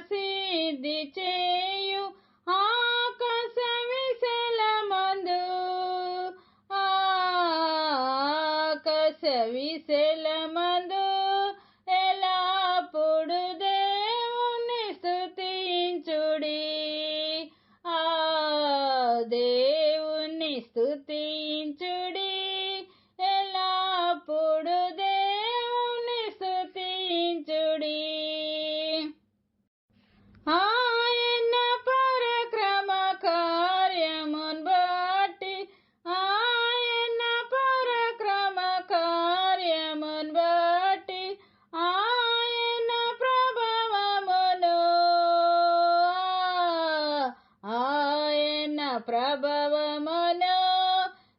പ്രസിദ്ധിച്ചേ ప్రభావమును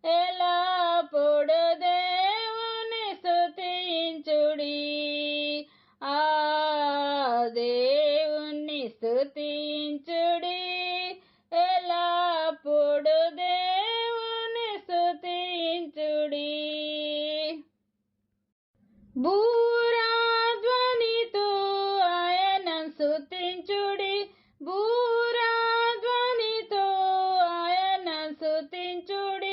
ఎల్లప్పుడు దేవుని స్థుతించుడి ఆ దేవుని స్తుతించుడి. ఎల్లప్పుడు దేవుని స్థుతించుడి భూ dude.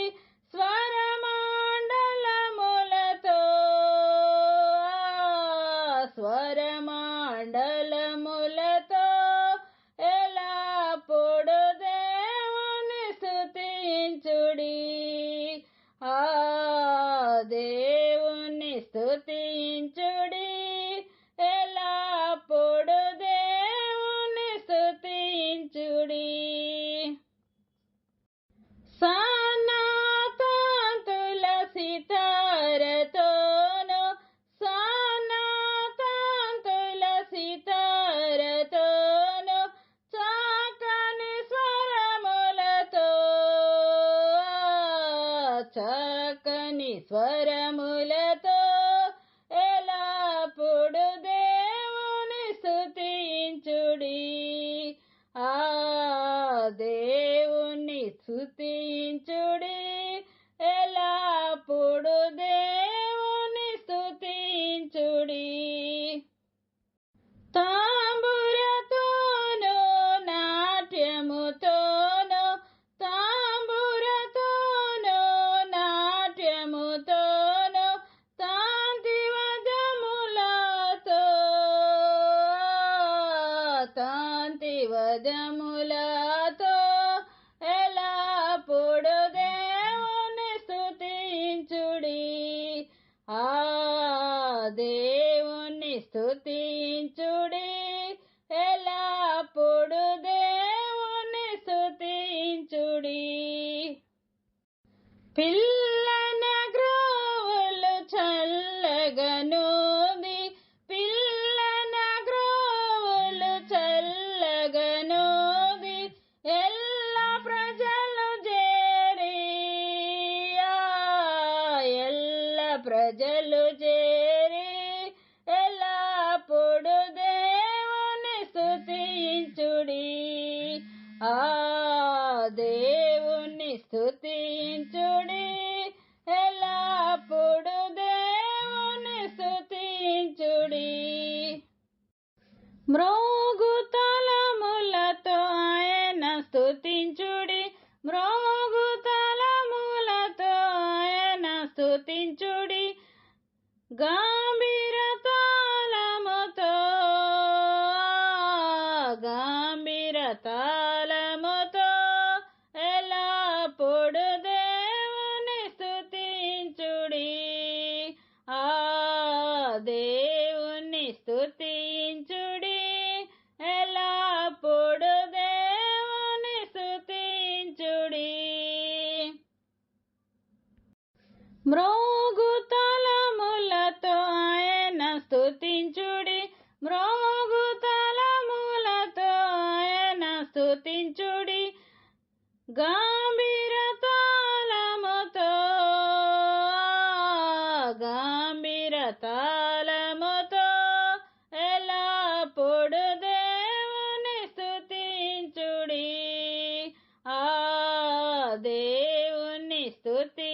చక్కని స్వరములతో ఎలాపుడు దేవుని స్థుతించుడి ఆ దేవుని స్థుతించుడి ఎలాపుడు దేవు కాంతి తాంతివదములతో ఎల్లప్పుడు దేవుని స్థుతించుడి ఆ దేవుని స్తుతించుడి. ఎల్లప్పుడు దేవుని స్థుతించుడి పిల్ల ప్రజలు చేరి ఎల్లప్పుడు దేవుని స్థుతించుడి ఆ దేవుని స్తుతించుడి. ఎల్లప్పుడు దేవుని స్థుతించుడి మ్రోగు తలములతో ఆయన స్థుతించుడి మ్రోగు తలములతో ఆయన గంభీర Gumby స్థుతించుడి స్తుతించుడి మ్రోగు తలములతో ఆయన స్థుతించుడి గంభీర తాళముతో. గంభీర తాళముతో ఎల్లప్పుడు దేవుని స్థుతించుడి ఆ దేవుని స్థుతి